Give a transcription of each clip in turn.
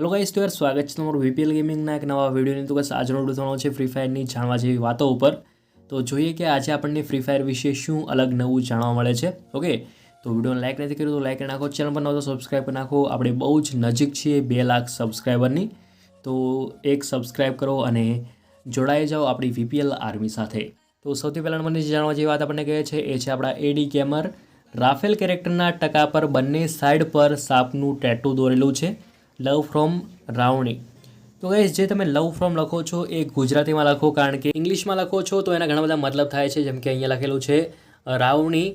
Hello guys તો યાર સ્વાગત છે તમારું વીપીએલ ગેમિંગના એક નવા વિડીયોની. તો બસ આજનો વીડિયો છે ફ્રી ફાયરની જાણવા જેવી વાતો ઉપર. તો જોઈએ કે આજે આપણને ફ્રી ફાયર વિશે શું અલગ નવું જાણવા મળે છે. ઓકે તો વિડીયોને લાઇક નથી કર્યું તો લાઇક નાખો. ચેનલ પર નવો તો સબસ્ક્રાઈબ કરી નાખો. આપણે બહુ જ નજીક છીએ બે લાખ સબસ્ક્રાઈબરની તો એક સબસ્ક્રાઈબ કરો અને જોડાઈ જાઓ આપણી વીપીએલ આર્મી સાથે. તો સૌથી પહેલાં મને જાણવા જેવી વાત આપણને કહે છે, એ છે આપણા એડી કેમર રાફેલ કેરેક્ટરના ટકા પર બંને સાઈડ પર સાપનું ટેટુ દોરેલું છે. લવ ફ્રોમ રાવણી. તો ગાઈઝ જે તમે લવ ફ્રોમ લખો છો એ ગુજરાતીમાં લખો કારણ કે ઇંગ્લિશમાં લખો છો તો એના ઘણા બધા મતલબ થાય છે. જેમ કે અહીંયા લખેલું છે રાવણી.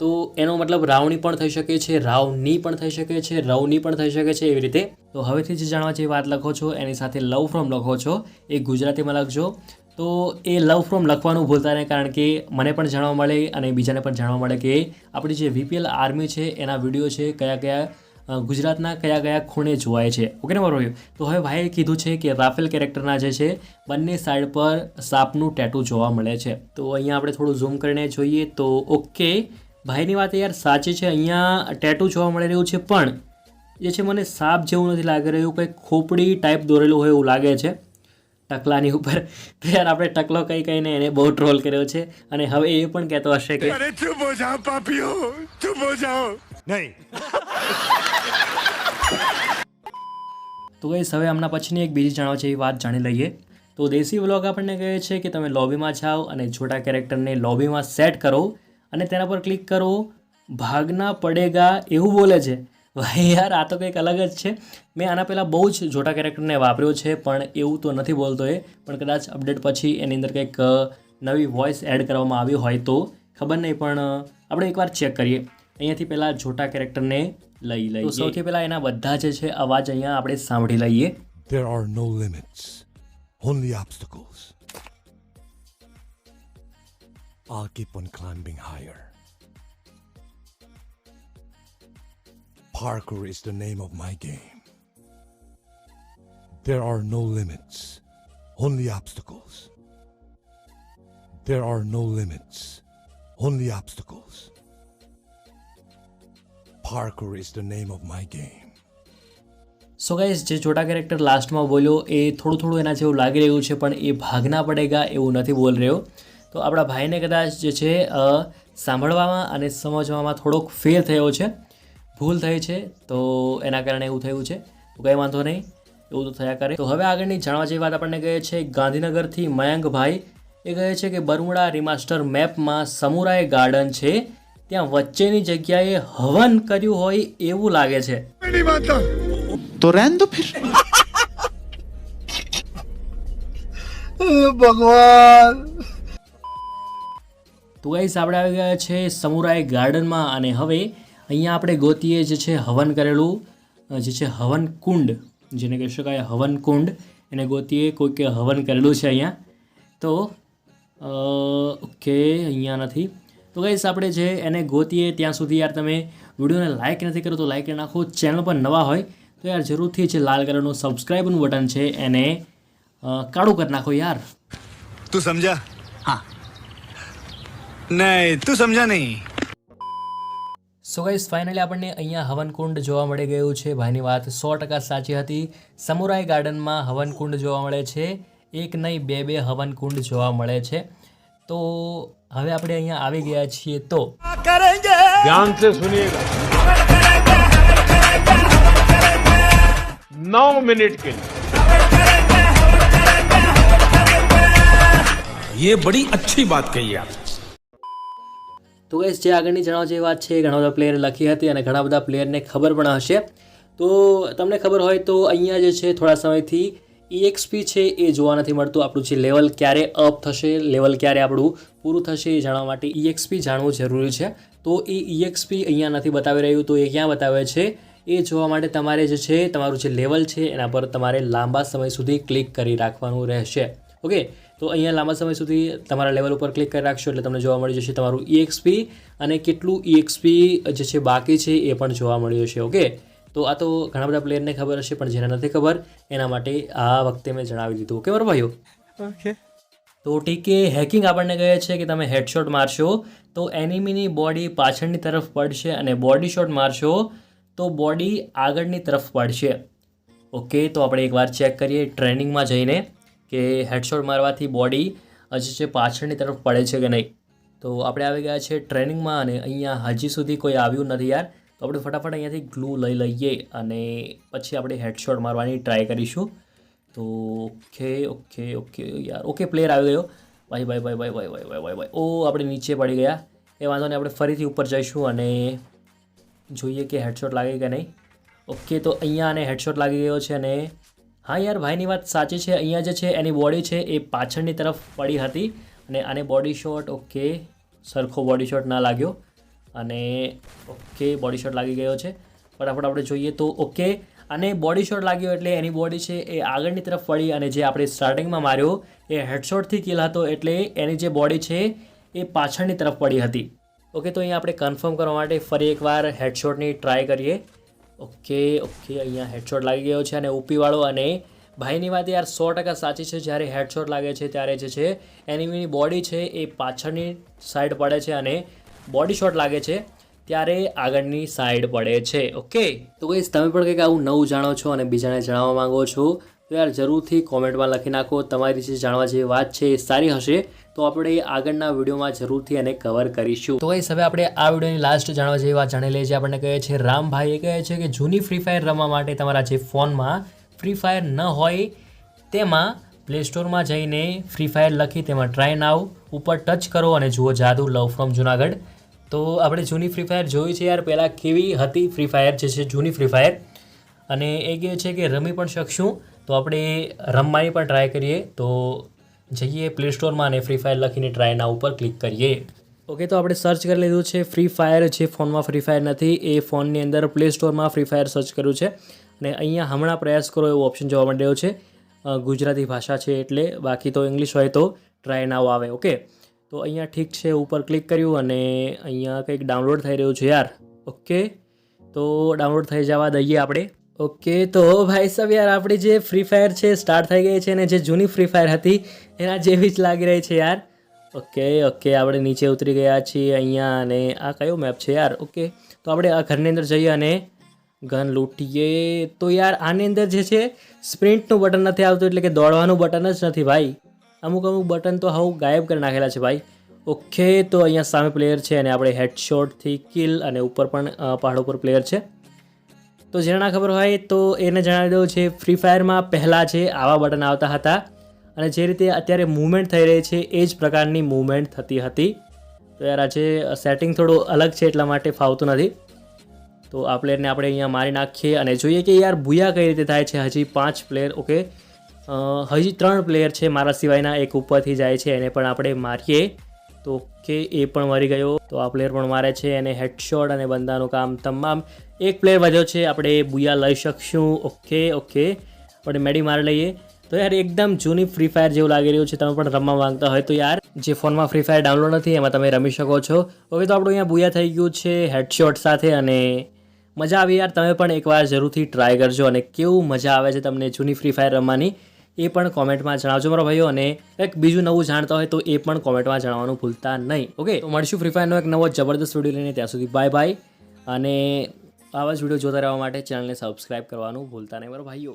તો એનો મતલબ રાવણી પણ થઈ શકે છે, રાવની પણ થઈ શકે છે, રવની પણ થઈ શકે છે એવી રીતે. તો હવેથી જે જાણવા જે વાત લખો છો, એની સાથે લવ ફ્રોમ લખો છો, એ ગુજરાતીમાં લખજો. તો એ લવ ફ્રોમ લખવાનું ભૂલતા નહીં કારણ કે મને પણ જાણવા મળે અને બીજાને પણ જાણવા મળે કે આપણી જે વીપીએલ આર્મી છે, એના વીડિયો છે કયા કયા ગુજરાતના કયા કયા ખૂણે જોવાય છે? ઓકે નંબર રહ્યો તો હવે ભાઈએ કીધું છે કે રાફેલ કેરેક્ટરના જે છે બંને સાઈડ પર સાપનું ટેટુ જોવા મળે છે. તો અહીંયા આપણે થોડું ઝૂમ કરીને જોઈએ તો ઓકે ભાઈની વાત યાર સાચી છે અહીંયા ટેટુ જોવા મળી રહ્યું છે પણ જે છે મને સાપ જેવું નથી લાગી રહ્યું કંઈક ખોપડી ટાઈપ દોરેલું હોય એવું લાગે છે. ટકલાની ઉપર. તો યાર આપણે ટકલો કઈ કહીને એને બહુ ટ્રોલ કર્યો છે. અને હવે એ પણ કહેતો હશે કે અરે ચૂપ હો જાઓ પાપીઓ. ચૂપ જાઓ. નહીં. તો ગઈ હવે હમણાં પછીની એક બીજી જાણવા એ વાત જાણી લઈએ. તો દેશી વ્લોગ આપણને કહે છે કે તમે લોબીમાં જાઓ અને છોટા કેરેક્ટરને લોબીમાં સેટ કરો અને તેના પર ક્લિક કરો. ભાગના પડેગા એવું બોલે છે. ભાઈ યાર, આ તો કંઈક અલગ જ છે. મેં આના પહેલાં બહુ જ છોટા કેરેક્ટરને વાપર્યો છે, પણ એવું તો નથી બોલતો એ. પણ કદાચ અપડેટ પછી એની અંદર કંઈક નવી વોઇસ એડ કરવામાં આવી હોય તો. ખબર નહીં, પણ આપણે એકવાર ચેક કરીએ. અહીંયાથી પહેલાં જોટા કેરેક્ટરને લઈ લઈએ સૌથી પહેલાં એના બધા જે છે અવાજ અહીંયા આપણે સાંભળી લઈએ There are no limits, only obstacles. I'll keep on climbing higher. Parkour is the name of my game. There are no limits, only obstacles. There are no limits, only obstacles. Parkour is the name of my game. So guys જે છોટા character લાસ્ટમાં બોલ્યો, એ થોડું થોડું એના જેવું લાગી રહ્યું છે, પણ એ ભાગના પડેગા એવું નથી બોલ રહ્યો. તો આપણા ભાઈને કદાચ જે છે સાંભળવામાં અને સમજવામાં થોડોક ફેર થયો છે, ભૂલ થઈ છે, તો એના કારણે એવું થયું છે. તો કંઈ વાંધો નહીં, એવું તો થયા કરે. તો હવે આગળની જાણવા જેવી વાત આપણને કહે છે, ગાંધીનગરથી મયંકભાઈ. એ કહે છે કે બરમુડા રિમાસ્ટર મેપમાં સમુરાય ગાર્ડન છે. ત્યાં વચ્ચેની જગ્યાએ હવન કર્યું હોય એવું લાગે છે. તો રહેન દો ફિર. ભગવાન. તો ગાઈસ આપણે આવી ગયા છે સમુરાય ગાર્ડનમાં અને હવે અહીંયા આપણે ગોતીએ જે છે હવન કરેલું જે છે હવન કુંડ. જેને કહી શકાય હવન કુંડ. એને ગોતીએ કોઈકે હવન કરેલું છે અહીંયા. તો ઓકે અહીંયા નથી. તો ગાઈસ આપણે જે એને ગોતીએ ત્યાં સુધી યાર તમે વિડીયોને લાઇક નથી કરો તો લાઇક કરી નાખો. ચેનલ પર નવા હોય તો યાર જરૂરથી જે લાલ કલરનું સબસ્ક્રાઈબનું બટન છે એને કાળું કરી નાખો યાર. તું સમજા? હા. નહીં તું સમજા નહીં. સો ગાઈસ ફાઇનલી આપણને અહીંયા હવનકુંડ જોવા મળી ગયું છે. ભાઈની વાત સો ટકા સાચી હતી. સમુરાઈ ગાર્ડનમાં હવનકુંડ જોવા મળે છે. એક નહીં બે બે હવનકુંડ જોવા મળે છે. તો હવે આપણે અહીંયા આવી ગયા છીએ તો ध्यान से सुनिएगा नौ मिनट के लिए ये बड़ी अच्छी बात कही आप તો ગાઈસ જે આગળની જણાવવા જેવી વાત છે એ ઘણા બધા પ્લેયરે લખી હતી અને ઘણા બધા પ્લેયરને ખબર પણ હશે તો તમને ખબર હોય તો અહીંયા જે છે થોડા સમયથી EXP છે, એ જોવા નથી મળતું. આપણું જે લેવલ ક્યારે અપ થશે લેવલ ક્યારે આપણું પૂરું થશે, એ જાણવા માટે ઈએક્સપી જાણવું જરૂરી છે. તો એ ઈએક્સપી અહીંયા નથી બતાવી રહ્યું, તો એ ક્યાં બતાવે છે? એ જોવા માટે તમારે જે છે, તમારું જે લેવલ છે, એના પર તમારે લાંબા સમય સુધી ક્લિક કરી રાખવાનું રહેશે. ઓકે તો અહીંયા લાંબા સમય સુધી તમારા લેવલ ઉપર ક્લિક કરી રાખશો, એટલે તમને જોવા મળી જશે તમારું ઈએક્સપી અને કેટલું ઈએક્સપી જે છે, બાકી છે, એ પણ જોવા મળ્યું છે ઓકે તો આ તો ઘણા બધા પ્લેયરને ખબર હશે પણ જેને નથી ખબર એના માટે આ વખતે મેં જણાવી દીધું. ઓકે બરાબર ભાઈઓ? તો ટીકે હેકિંગ આપણને કહે છે કે તમે હેડશોટ મારશો તો એનિમીની બોડી પાછળની તરફ પડશે અને બોડી શોટ મારશો તો બોડી આગળની તરફ પડશે. ઓકે તો આપણે એકવાર ચેક કરીએ ટ્રેનિંગમાં જઈને કે હેડશોટ મારવાથી બોડી હજી છે પાછળની તરફ પડે છે કે નહીં. તો આપણે આવી ગયા છે ટ્રેનિંગમાં અને અહીંયા હજી સુધી કોઈ આવ્યું નથી યાર. તો આપણે ફટાફટ અહીંયાથી ગ્લુ લઈ લઈએ અને પછી આપણે હેડશોટ મારવાની ટ્રાય કરીશું. તો ઓકે ઓકે ઓકે, યાર, ઓકે, પ્લેયર આવી ગયો. ભાઈ ભાઈ ભાઈ ભાઈ ભાઈ ભાઈ ભાઈ ભાઈ ભાઈ. ઓ, આપણે નીચે પડી ગયા. એ વાંધો નહીં, આપણે ફરીથી ઉપર જઈશું અને જોઈએ કે હેડશોટ લાગે કે નહીં. ઓકે, તો અહીંયા આને હેડશોટ લાગી ગયો છે અને હા યાર, ભાઈની વાત સાચી છે. અહીંયા જે છે, એની બોડી છે, એ પાછળની તરફ પડી હતી અને આને બોડી શોટ ઓકે, સરખો બોડી શોટ ના લાગ્યો. અને ઓકે બોડી શોટ લાગી ગયો છે. ફટાફટ આપણે જોઈએ તો ઓકે. અને બોડી શોટ લાગ્યો એટલે એની બોડી છે એ આગળની તરફ પડી અને જે આપણે સ્ટાર્ટિંગમાં માર્યો, એ હેડશોટથી કિલ હતો એટલે એની જે બોડી છે એ પાછળની તરફ પડી હતી. ઓકે, તો અહીંયા આપણે કન્ફર્મ કરવા માટે ફરી એકવાર હેડશોટની ટ્રાય કરીએ. ઓકે ઓકે, અહીંયા હેડશોટ લાગી ગયો છે અને ઉપીવાળો અને ભાઈની વાત યાર સો ટકા સાચી છે. જ્યારે હેડશોટ લાગે છે, ત્યારે જે છે એનિમીની બોડી છે એ પાછળની સાઈડ પડે છે અને બોડી શોટ લાગે છે, ત્યારે આગળની સાઈડ પડે છે. ઓકે તો કહીશ તમે પણ કંઈક આવું નવું જાણો છો અને બીજાને જણાવવા માંગો છો, તો યાર જરૂરથી કોમેન્ટમાં લખી નાખો. તમારી જે જાણવા જેવી વાત છે એ સારી હશે. તો આપણે આગળના વિડીયોમાં જરૂરથી એને કવર કરીશું. તો ભાઈ હવે આપણે આ વિડીયોની લાસ્ટ જાણવા જેવી વાત જાણી લઈએ છીએ આપણને કહે છે રામભાઈ એ કહે છે કે જૂની ફ્રી ફાયર રમવા માટે તમારા જે ફોનમાં ફ્રી ફાયર ન હોય, તેમાં પ્લે સ્ટોરમાં જઈને ફ્રી ફાયર લખી તેમાં ટ્રાય નાવ ઉપર ટચ કરો અને જુઓ જાદુ લવ ફ્રોમ જુનાગઢ. તો આપણે જૂની ફ્રી ફાયર જોઈ છે યાર. પહેલાં કેવી હતી ફ્રી ફાયર જે છે જૂની ફ્રી ફાયર અને એ કહે છે કે રમી પણ શકશું. તો આપણે રમવાની પણ ટ્રાય કરીએ. તો જઈએ પ્લે સ્ટોરમાં અને ફ્રી ફાયર લખીને ટ્રાયના ઉપર ક્લિક કરીએ. ઓકે તો આપણે સર્ચ કરી લીધું છે ફ્રી ફાયર જે ફોનમાં ફ્રી ફાયર નથી, એ ફોનની અંદર પ્લે સ્ટોરમાં ફ્રી ફાયર સર્ચ કર્યું છે. અને અહીંયા હમણાં પ્રયાસ કરો એવો ઓપ્શન જોવા મળ્યો છે. ગુજરાતી ભાષા છે એટલે બાકી તો ઇંગ્લિશ હોય તો ટ્રાય નાવ આવે ઓકે તો અહીંયા ઠીક છે, ઉપર ક્લિક કર્યું અને અહીંયા કંઈક ડાઉનલોડ થઈ રહ્યું છે યાર ઓકે તો ડાઉનલોડ થઈ જવા દઈએ આપણે ઓકે તો ભાઈ સાહેબ યાર, આપણી જે ફ્રી ફાયર છે સ્ટાર્ટ થઈ ગઈ છે અને જે જૂની ફ્રી ફાયર હતી, એના જેવી જ લાગી રહી છે યાર ઓકે ઓકે આપણે નીચે ઉતરી ગયા છીએ અહીંયા અને આ કયો મેપ છે યાર ઓકે તો આપણે આ ઘરની અંદર જઈએ અને ગન લૂંટીએ. તો યાર, આની અંદર જે છે, સ્પ્રિન્ટનું બટન નથી આવતું, એટલે કે દોડવાનું બટન જ નથી ભાઈ. અમુક અમુક બટન તો હવે ગાયબ કરી નાખેલા છે ભાઈ. ઓકે, તો અહીંયા સામે પ્લેયર છે અને આપણે હેડશોટથી કિલ અને ઉપર પણ પહાડ ઉપર પ્લેયર છે. તો જેને ના ખબર હોય તો એને જણાવી દઉં છે ફ્રી ફાયરમાં પહેલાં છે આવા બટન આવતા હતા અને જે રીતે અત્યારે મૂવમેન્ટ થઈ રહી છે, એ જ પ્રકારની મૂવમેન્ટ થતી હતી. તો યાર આજે સેટિંગ થોડું અલગ છે એટલા માટે ફાવતું નથી. તો આ પ્લેયરને આપણે અહીંયા મારી નાખીએ અને જોઈએ કે યાર ભૂયા કઈ રીતે થાય છે. હજી પાંચ પ્લેયર, ઓકે. હજી ત્રણ પ્લેયર છે મારા સિવાયના. એક ઉપરથી જાય છે, એને પણ આપણે મારીએ. તો કે એ પણ મરી ગયો. તો આ પ્લેયર પણ મારે છે અને હેડશોટ અને બંદાનું કામ તમામ એક પ્લેયર વધ્યો છે. આપણે બુયા લઈ શકશું. Okay okay. આપણે મેડી મારી લઈએ. તો યાર, એકદમ જૂની ફ્રી ફાયર જેવું લાગી રહ્યું છે. તમે પણ રમવા માંગતા હોય તો યાર, જે ફોનમાં ફ્રી ફાયર ડાઉનલોડ નથી, એમાં તમે રમી શકો છો. ઓકે, તો આપણું અહીંયા બુયા થઈ ગયું છે હેડશોટ સાથે અને મજા આવી યાર, તમે પણ એકવાર જરૂરથી ટ્રાય કરજો અને કેવું મજા આવે છે તમને જૂની ફ્રી ફાયર રમવાની, એ પણ કોમેન્ટમાં જણાવજો મારા ભાઈઓ. અને કંઈક બીજું નવું જાણતા હોય તો એ પણ કોમેન્ટમાં જણાવવાનું ભૂલતા નહીં. ઓકે તો મળશું ફ્રી ફાયરનો એક નવો જબરદસ્ત વીડિયો લઈને. ત્યાં સુધી બાય બાય અને આવા જ વીડિયો જોતા રહેવા માટે ચેનલને સબસ્ક્રાઈબ કરવાનું ભૂલતા નહીં મારા ભાઈઓ.